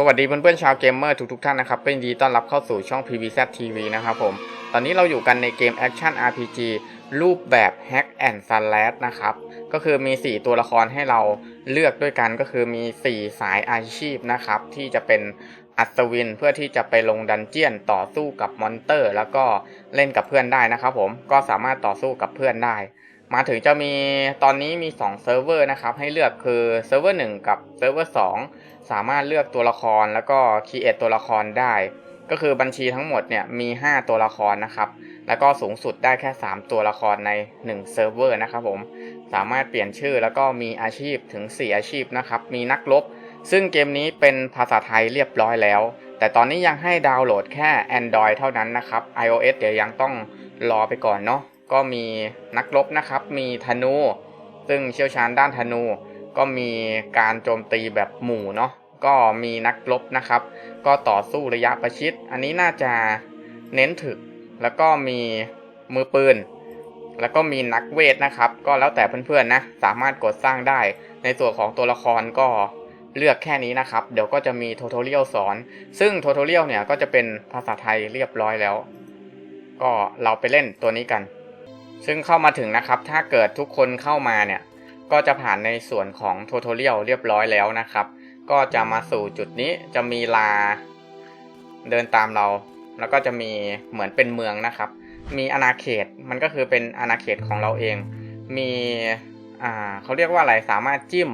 สวัสดีเพื่อนๆชาวเกมเมอร์ทุกๆท่านนะครับก็นดีต้อนรับเข้าสู่ช่อง PVZ TV นะครับผม ตอนนี้เราอยู่กันในเกม Action RPG รูปแบบ Hack and Slash นะครับ ก็คือมี 4 ตัวละครให้เราเลือกด้วยกันก็คือมี 4 สายอาชีพนะครับ ที่จะเป็นอัศวินเพื่อที่จะไปลงดันเจียนต่อสู้กับมอนเตอร์ แล้วก็เล่นกับเพื่อนได้นะครับผมก็สามารถต่อสู้กับเพื่อนได้ มาถึงจะมีตอนนี้มี2เซิร์ฟเวอร์นะครับให้เลือกคือเซิร์ฟเวอร์1กับเซิร์ฟเวอร์2 สามารถเลือกตัวละครแล้วก็คีเอทตัวละครได้ ก็คือบัญชีทั้งหมดเนี่ยมี 5 ตัวละครนะครับ แล้วก็สูงสุดได้แค่ 3 ตัวละครใน1เซิร์ฟเวอร์นะครับผมสามารถเปลี่ยนชื่อแล้วก็มีอาชีพถึง 4 อาชีพนะครับ มีนักรบซึ่งเกมนี้เป็นภาษาไทยเรียบร้อยแล้ว แต่ตอนนี้ยังให้ดาวน์โหลดแค่ Android เท่านั้นนะครับ iOS เดี๋ยวยังต้องรอไปก่อนเนาะก็มีนักรบนะครับ มีธนู ซึ่งเชี่ยวชาญด้านธนู ก็มีการโจมตีแบบหมู่เนาะก็มีนักรบนะครับ ก็ต่อสู้ระยะประชิด อันนี้น่าจะเน้นถึก แล้วก็มีมือปืน แล้วก็มีนักเวทนะครับ ก็แล้วแต่เพื่อนๆนะ สามารถกดสร้างได้ ในส่วนของตัวละครก็เลือกแค่นี้นะครับ เดี๋ยวก็จะมีโทโทเรียลสอน ซึ่งโทโทเรียลเนี่ยก็จะเป็นภาษาไทยเรียบร้อยแล้ว ก็เราไปเล่นตัวนี้กัน ซึ่งเข้ามาถึงนะครับ ถ้าเกิดทุกคนเข้ามาเนี่ย ก็จะผ่านในส่วนของโทโทเรียลเรียบร้อยแล้วนะครับ ก็จะมาสู่จุดนี้จะมีลา เดินตามเรา แล้วก็จะมีเหมือนเป็นเมืองนะครับ มีอาณาเขตมันก็คือเป็นอาณาเขตของเราเอง มีอ่าเขาเรียกว่าอะไรสามารถจิ้ม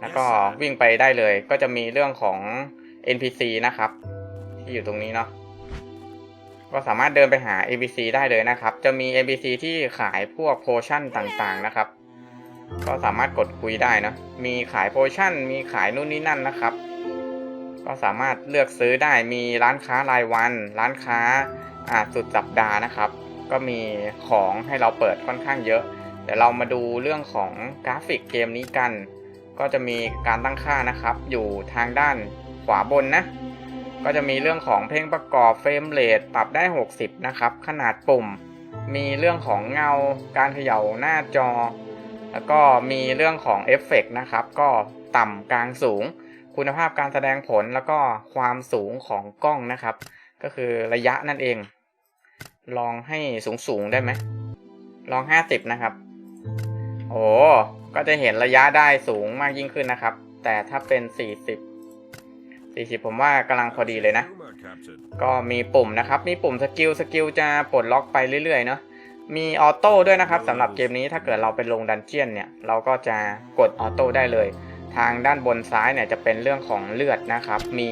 แล้วก็วิ่งไปได้เลย ก็จะมีเรื่องของ NPC นะครับ ที่อยู่ตรงนี้เนาะก็สามารถเดินไปหา NPC ได้เลยนะครับ จะมี NPC ที่ขายพวกโพชั่นต่างๆนะครับ ก็สามารถกดคุยได้นะ มีขายโพชั่น มีขายนู่นนี่นั่นนะครับ ก็สามารถเลือกซื้อได้ มีร้านค้ารายวัน ร้านค้าอ่าสุดสัปดาห์นะครับ ก็มีของให้เราเปิดค่อนข้างเยอะ เดี๋ยวเรามาดูเรื่องของกราฟิกเกมนี้กัน ก็จะมีการตั้งค่านะครับ อยู่ทางด้านขวาบนนะ ก็จะมีเรื่องของเพลงประกอบเฟรมเรทปรับได้ 60 นะครับ ขนาดปุ่ม มีเรื่องของเงา การเขย่าหน้าจอ แล้วก็มีเรื่องของเอฟเฟกต์นะครับ ก็ต่ำกลางสูง คุณภาพการแสดงผลแล้วก็ความสูงของกล้องนะครับ ก็คือระยะนั่นเอง ลองให้สูงสูงได้ไหม ลอง 50 นะครับ โอ้ก็จะเห็นระยะได้สูงมากยิ่งขึ้นนะครับ แต่ถ้าเป็น 40 40 ผมว่ากำลังพอดีเลยนะ ก็มีปุ่มนะครับ มีปุ่มสกิล สกิลจะปลดล็อกไปเรื่อยๆ เนาะ มีออโต้ด้วยนะครับสำหรับเกมนี้ถ้าเกิดเราไปลงดันเจียนเนี่ยเราก็จะกดออโต้ได้เลย ทางด้านบนซ้ายเนี่ยจะเป็นเรื่องของเลือดนะครับ มี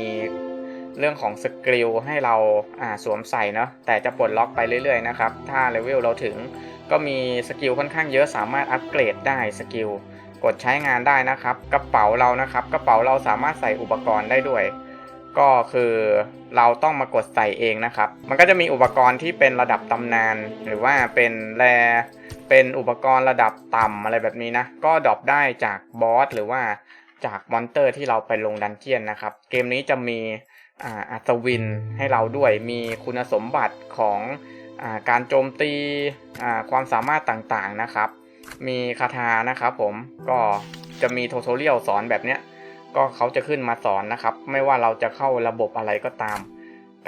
เรื่องของสกิลให้เราอ่าสวมใส่เนาะแต่จะปลดล็อกไปเรื่อยๆนะครับ ถ้าเลเวลเราถึงก็มีสกิลค่อนข้างเยอะสามารถอัปเกรดได้สกิลกดใช้งานได้นะครับ กระเป๋าเรานะครับ กระเป๋าเราสามารถใส่อุปกรณ์ได้ด้วย ก็คือเราต้องมากดใส่เองนะครับ มันก็จะมีอุปกรณ์ที่เป็นระดับตำนาน หรือว่าเป็นแรเป็นอุปกรณ์ระดับต่ำอะไรแบบนี้นะ ก็ดรอปได้จากบอสหรือว่าจากมอนเตอร์ที่เราไปลงดันเจียนนะครับ เกมนี้จะมีอ่าอัศวินให้เราด้วย มีคุณสมบัติของอาการโจมตีความสามารถต่างๆนะครับ มีคาถานะครับผม ก็จะมีโทโทเรียลสอนแบบเนี้ย ก็เขาจะขึ้นมาสอนนะครับ ไม่ว่าเราจะเข้าระบบอะไรก็ตาม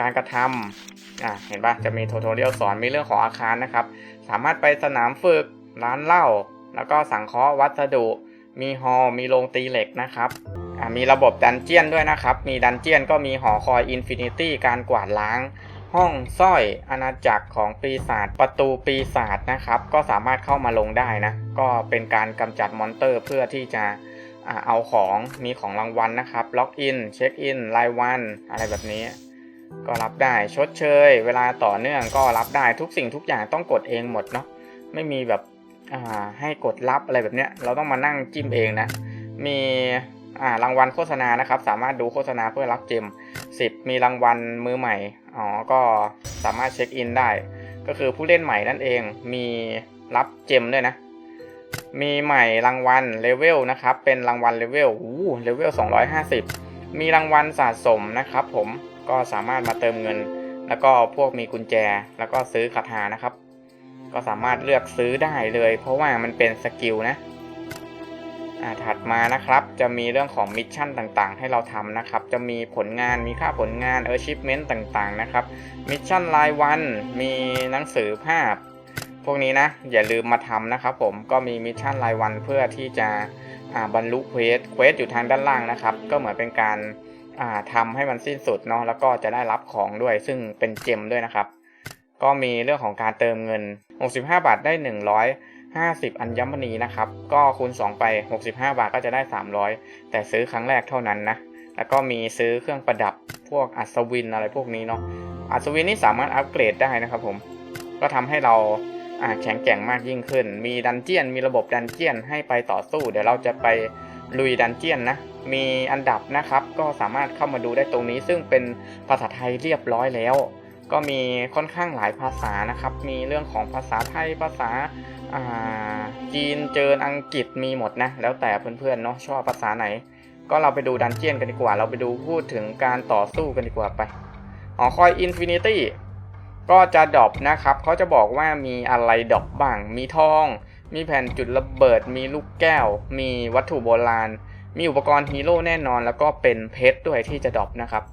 การกระทำอะเห็นปะจะมีโทโทเรียลสอนมีเรื่องของอาคารนะครับ สามารถไปสนามฝึกร้านเหล้าแล้วก็สังเคราะห์วัสดุ มีฮอลมีโรงตีเหล็กนะครับอะมีระบบดันเจียนด้วยนะครับ มีดันเจียนก็มีหอคอยอินฟินิตี้การกวาดล้าง ห้องสร้อยอาณาจักรของปีศาจประตูปีศาจนะครับ ก็สามารถเข้ามาลงได้นะ ก็เป็นการกำจัดมอนเตอร์เพื่อที่จะ เอาของมีของรางวัลนะครับล็อกอินเช็คอินรายวัน อะไรแบบนี้ ก็รับได้ชดเชย เวลาต่อเนื่องก็รับได้ทุกสิ่งทุกอย่างต้องกดเองหมดเนาะไม่มีแบบให้กดรับอะไรแบบเนี้ยเราต้องมานั่งจิ้มเองนะ มีรางวัลโฆษณานะครับ สามารถดูโฆษณาเพื่อรับเจม10 มีรางวัลมือใหม่อ๋อก็สามารถเช็คอินได้ ก็คือผู้เล่นใหม่นั่นเองมีรับเจมด้วยนะ มีใหม่รางวัลเลเวลนะครับ เป็นรางวัลเลเวลอู้เลเวล250 มีรางวัลสะสมนะครับ ผมก็สามารถมาเติมเงิน แล้วก็พวกมีกุญแจ แล้วก็ซื้อคาถานะครับ ก็สามารถเลือกซื้อได้เลย เพราะว่ามันเป็นสกิลนะถัดมานะครับ จะมีเรื่องของมิชชั่นต่างๆ ให้เราทำนะครับ จะมีผลงาน มีค่าผลงาน achievement ต่างๆ นะครับ มิชชั่นรายวัน มีหนังสือภาพ พวกนี้นะ อย่าลืมมาทำนะครับผมก็มีมิชชั่นรายวันเพื่อที่จะบรรลุเควสเควสอยู่ทางด้านล่างนะครับ ก็เหมือนเป็นการาทำให้มันสิ้นสุดเนาะแล้วก็จะได้รับของด้วย ซึ่งเป็นเจมด้วยนะครับ ก็มีเรื่องของการเติมเงิน 65 บาทได้ 150 อัญมณีนะครับ ก็คูณ 2 ไป 65 บาทก็จะได้ 300 แต่ซื้อครั้งแรกเท่านั้นนะแล้วก็มีซื้อเครื่องประดับพวกอัศวินอะไรพวกนี้เนาะอัศวินนี่สามารถอัปเกรดได้นะครับผมก็ทำให้เรา อ่าแข็งแกร่งมากยิ่งขึ้น มีดันเจียน มีระบบดันเจียนให้ไปต่อสู้ เดี๋ยวเราจะไปลุยดันเจียนนะ มีอันดับนะครับ ก็สามารถเข้ามาดูได้ตรงนี้ ซึ่งเป็นภาษาไทยเรียบร้อยแล้ว ก็มีค่อนข้างหลายภาษานะครับ มีเรื่องของภาษาไทย ภาษาจีน เจออังกฤษ มีหมดนะ แล้วแต่เพื่อนๆเนาะ ชอบภาษาไหน ก็เราไปดูดันเจียนกันดีกว่า เราไปดูพูดถึงการต่อสู้กันดีกว่าไปหอคอยอินฟินิตี้ ก็จะดรอปนะครับเขาจะบอกว่ามีอะไรดรอปบ้าง มีทอง มีแผ่นจุดระเบิด มีลูกแก้ว มีวัตถุโบราณ มีอุปกรณ์ฮีโร่แน่นอน แล้วก็เป็นเพชรด้วยที่จะดรอปนะครับ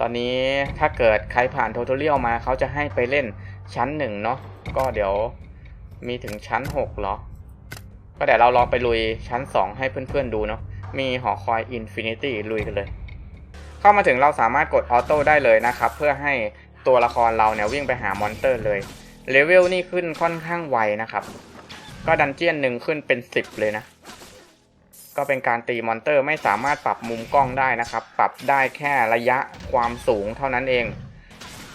ตอนนี้ถ้าเกิดใครผ่านโท t เรียลมาเขาจะให้ไปเล่นชั้นหนึ่งเนาะ ก็เดี๋ยวมีถึงชั้น6เหรอ ก็เดี๋ยวเราลองไปลุยชั้น 2 ให้เพื่อนๆดูเนาะ มีหอคอยอินฟินิตี้ลุยกันเลย เข้ามาถึงเราสามารถกดออโต้ได้เลยนะครับ เพื่อให้ ตัวละครเราเนี่ยวิ่งไปหามอนเตอร์เลยเลเวลนี่ขึ้นค่อนข้างไวนะครับ ก็ดันเจียนหนึ่งขึ้นเป็น 10 เลยนะ ก็เป็นการตีมอนเตอร์ไม่สามารถปรับมุมกล้องได้นะครับ ปรับได้แค่ระยะความสูงเท่านั้นเอง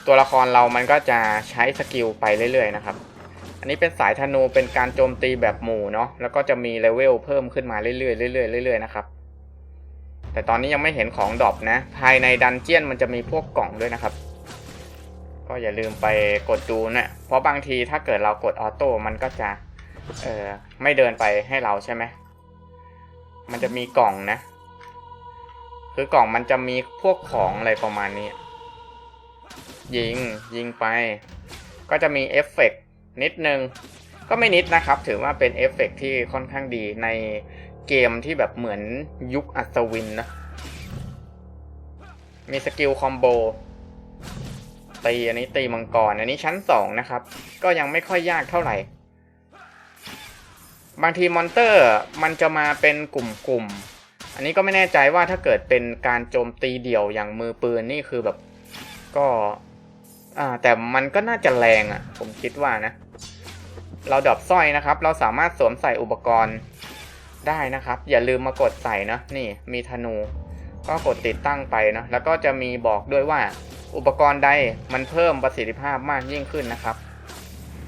ตัวละครเรามันก็จะใช้สกิลไปเรื่อยๆนะครับ อันนี้เป็นสายธนูเป็นการโจมตีแบบหมู่เนาะแล้วก็จะมีเลเวลเพิ่มขึ้นมาเรื่อยๆเรื่อยๆเรื่อยๆนะครับแต่ตอนนี้ยังไม่เห็นของดรอปนะ ภายในดันเจียนมันจะมีพวกกล่องด้วยนะครับ ก็อย่าลืมไปกดดูนะ เพราะบางทีถ้าเกิดเรากดออโต้มันก็จะเออไม่เดินไปให้เราใช่ไหม มันจะมีกล่องนะ คือกล่องมันจะมีพวกของอะไรประมาณนี้ ยิงยิงไป ก็จะมีเอฟเฟกต์นิดนึง ก็ไม่นิดนะครับ ถือว่าเป็นเอฟเฟกต์ที่ค่อนข้างดีในเกมที่แบบเหมือนยุคอัศวินนะ มีสกิลคอมโบ ตีอันนี้ตีมังกร อันนี้ชั้นสองนะครับ ก็ยังไม่ค่อยยากเท่าไหร่ บางทีมอนเตอร์มันจะมาเป็นกลุ่มๆ อันนี้ก็ไม่แน่ใจว่าถ้าเกิดเป็นการโจมตีเดี่ยวอย่างมือปืนนี่คือแบบก็อ่าแต่มันก็น่าจะแรงอะ่ะ ผมคิดว่านะ เราดรอปสร้อยนะครับ เราสามารถสวมใส่อุปกรณ์ได้นะครับ อย่าลืมมากดใส่นะนี่มีธนู ก็กดติดตั้งไปนะแล้วก็จะมีบอกด้วยว่าอุปกรณ์ใดมันเพิ่มประสิทธิภาพมากยิ่งขึ้นนะครับ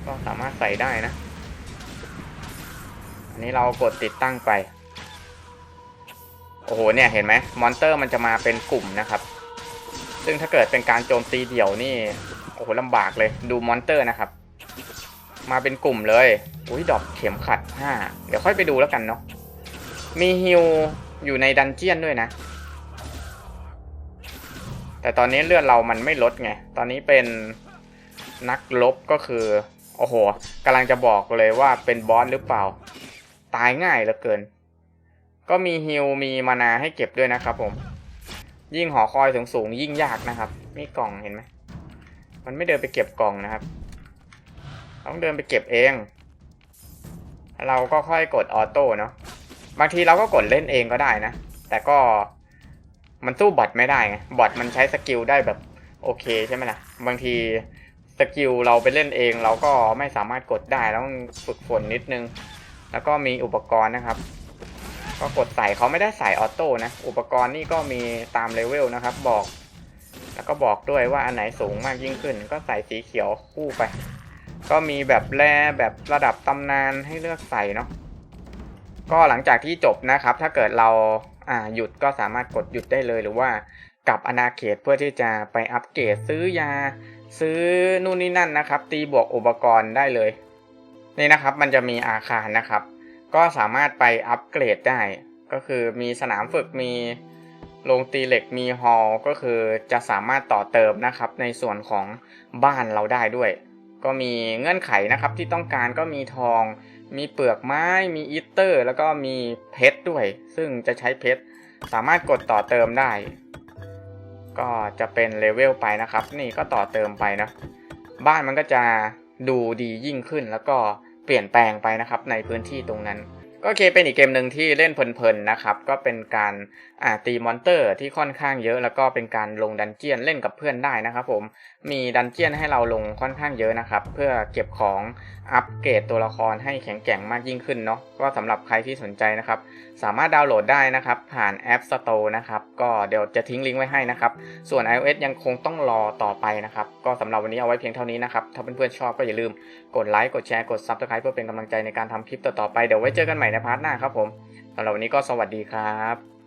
ก็สามารถใส่ได้นะ อันนี้เรากดติดตั้งไป โอ้โหเนี่ยเห็นไหมมอนเตอร์มันจะมาเป็นกลุ่มนะครับ ซึ่งถ้าเกิดเป็นการโจมตีเดี่ยวนี่โอ้โหลำบากเลยดูมอนเตอร์นะครับ มาเป็นกลุ่มเลยอุ้ยดอกเข็มขัดห้าเดี๋ยวค่อยไปดูแล้วกันเนาะมีฮิลอยู่ในดันเจียนด้วยนะ แต่ตอนนี้เลือดเรามันไม่ลดไง ตอนนี้เป็นนักลบก็คือ โอ้โหกำลังจะบอกเลยว่าเป็นบอสหรือเปล่า ตายง่ายเหลือเกิน ก็มีฮิลมีมานาให้เก็บด้วยนะครับผม ยิ่งหอคอยสูงสูงยิ่งยากนะครับนี่กล่องเห็นไหม มันไม่เดินไปเก็บกล่องนะครับ ต้องเดินไปเก็บเอง เราก็ค่อยกดออโต้เนาะ บางทีเราก็กดเล่นเองก็ได้นะ แต่ก็ มันสู้บอทไม่ได้ไงบอทมันใช้สกิลได้แบบโอเคใช่ไหมล่ะ บางทีสกิลเราไปเล่นเองเราก็ไม่สามารถกดได้เราต้องฝึกฝนนิดนึง แล้วก็มีอุปกรณ์นะครับ ก็กดใส่เขาไม่ได้ใส่ออโต้นะ อุปกรณ์นี่ก็มีตามเลเวลนะครับ บอก แล้วก็บอกด้วยว่าอันไหนสูงมากยิ่งขึ้น ก็ใส่สีเขียวคู่ไป ก็มีแบบแร่แบบระดับตำนานให้เลือกใส่เนาะก็หลังจากที่จบนะครับ ถ้าเกิดเรา อ่าหยุดก็สามารถกดหยุดได้เลยหรือว่ากลับอนาเขตเพื่อที่จะไปอัปเกรดซื้อยา ซื้อนู่นนี่นั่นนะครับ ตีบวกอุปกรณ์ได้เลย นี่นะครับมันจะมีอาคารนะครับ ก็สามารถไปอัปเกรดได้ ก็คือมีสนามฝึกมีโรงตีเหล็กมีฮอลล์ก็คือจะสามารถต่อเติมนะครับ ในส่วนของบ้านเราได้ด้วย ก็มีเงื่อนไขนะครับที่ต้องการก็มีทอง มีเปลือกไม้ มีอีเตอร์ แล้วก็มีเพชรด้วย ซึ่งจะใช้เพชร สามารถกดต่อเติมได้ ก็จะเป็นเลเวลไปนะครับ นี่ก็ต่อเติมไปนะ บ้านมันก็จะดูดียิ่งขึ้น แล้วก็เปลี่ยนแปลงไปนะครับในพื้นที่ตรงนั้น ก็โอเคเป็นอีกเกมหนึ่งที่เล่นเพลินๆนะครับ ก็เป็นการตีมอนเตอร์ที่ค่อนข้างเยอะ แล้วก็เป็นการลงดันเจียนเล่นกับเพื่อนได้นะครับผมมีดันเจียนให้เราลงค่อนข้างเยอะนะครับ เพื่อเก็บของอัปเกรดตัวละครให้แข็งแกร่งมากยิ่งขึ้นเนาะก็สำหรับใครที่สนใจนะครับ สามารถดาวน์โหลดได้นะครับ ผ่านแอป Store นะครับ ก็เดี๋ยวจะทิ้งลิงก์ไว้ให้นะครับ ส่วน iOS ยังคงต้องรอต่อไปนะครับ ก็สำหรับวันนี้เอาไว้เพียงเท่านี้นะครับ ถ้าเพื่อนๆชอบก็อย่าลืมกดไลค์กดแชร์กด Subscribe เพื่อเป็นกำลังใจในการทำคลิปต่อๆไปเดี๋ยวไว้เจอกันใหม่ในพาร์ทหน้าครับผมสำหรับวันนี้ก็สวัสดีครับ